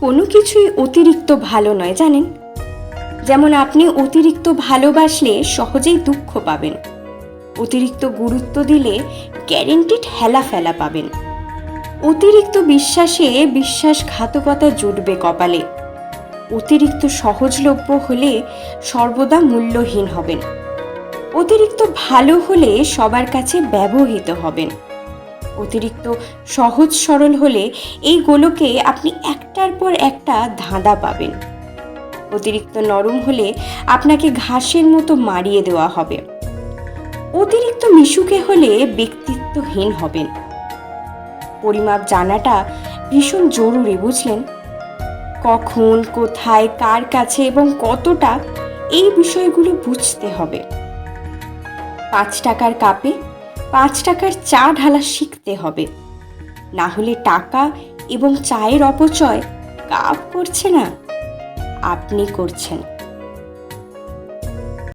কোনো কিছুই অতিরিক্ত ভালো নয়, জানেন? যেমন আপনি অতিরিক্ত ভালোবাসলে সহজেই দুঃখ পাবেন। অতিরিক্ত গুরুত্ব দিলে গ্যারেন্টিড হেলা ফেলা পাবেন। অতিরিক্ত বিশ্বাসে বিশ্বাসঘাতকতা জুটবে কপালে। অতিরিক্ত সহজলভ্য হলে সর্বদা মূল্যহীন হবেন। অতিরিক্ত ভালো হলে সবার কাছে ব্যবহৃত হবেন। অতিরিক্ত সহজ সরল হলে এই গোলকে আপনি একটার পর একটা ধাঁধা পাবেন। অতিরিক্ত নরম হলে আপনাকে ঘাসের মতো মারিয়ে দেওয়া হবে। অতিরিক্ত মিশুকে হলে ব্যক্তিত্বহীন হবেন। পরিমাপ জানাটা ভীষণ জরুরি, বুঝলেন? কখন, কোথায়, কার কাছে এবং কতটা এই বিষয়গুলো বুঝতে হবে। পাঁচ টাকার কাপে পাঁচ টাকার চা ঢালা শিখতে হবে। না হলে টাকা এবং চায়ের অপচয় কাপ করছে না। আপনি করছেন।